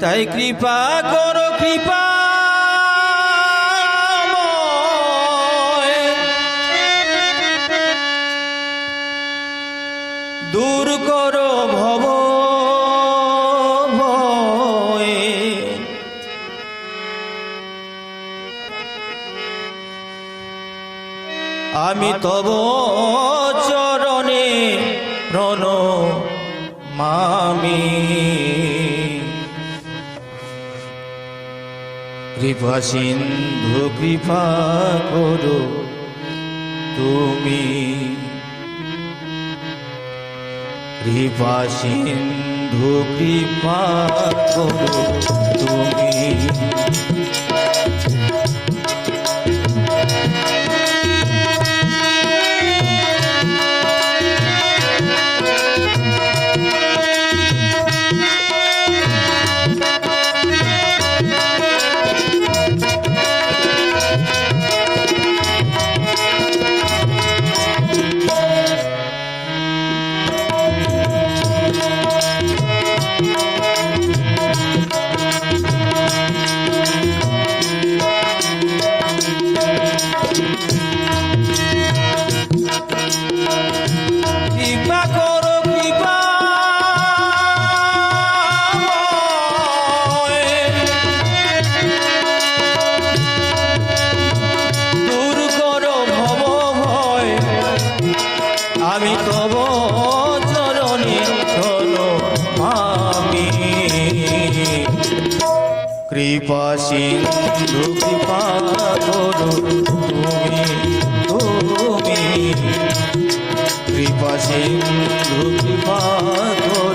তাই কৃপা করো কৃপা দূর করো ভব ভয়। আমি তব চরণে প্রণ মামি। কৃপা সিন্ধু কৃপা করো তুমি। কৃপা সিন্ধু কৃপা করো তুমি। কৃপা সিন্ধু কৃপা করো তুমি তুমি। কৃপা কৃপা করো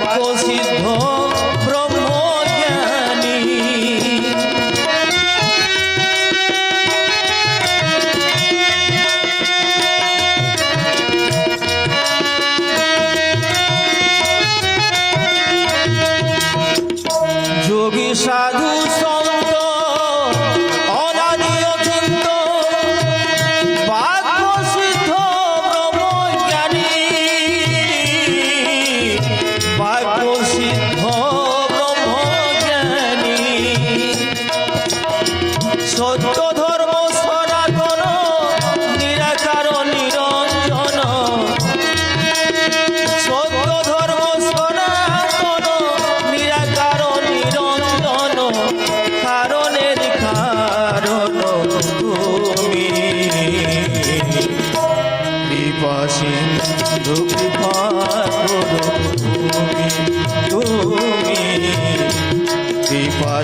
close calls his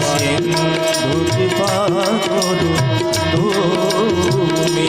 সিন্ধু কৃপা করু তুমি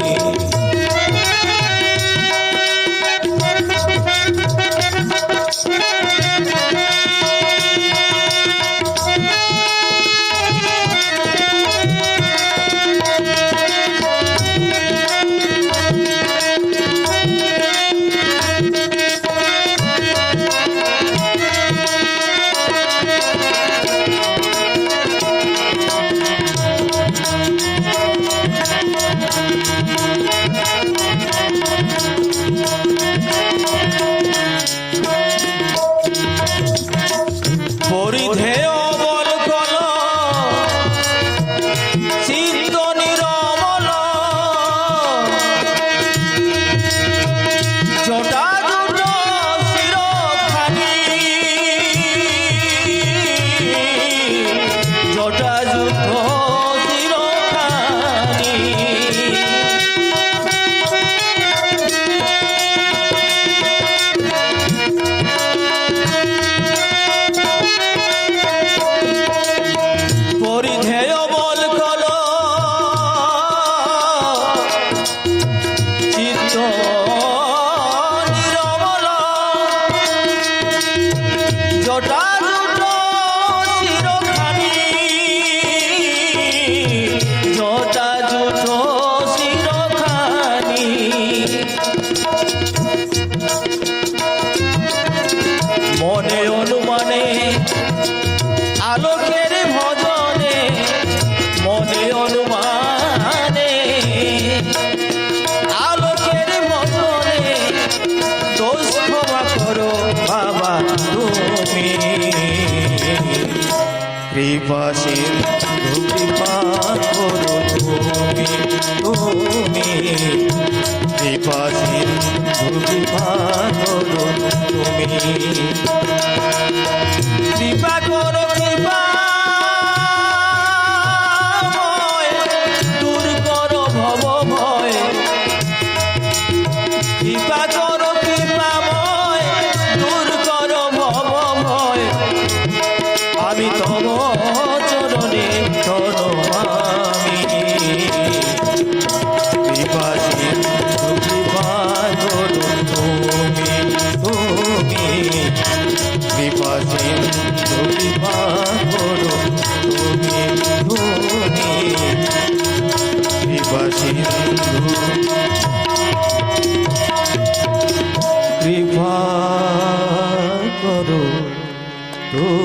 তুমি কৃপাশীল কৃপা করো তুমি তুমি। কৃপাশীল কৃপা করো তুমি। সিন্ধু কৃপা করো তো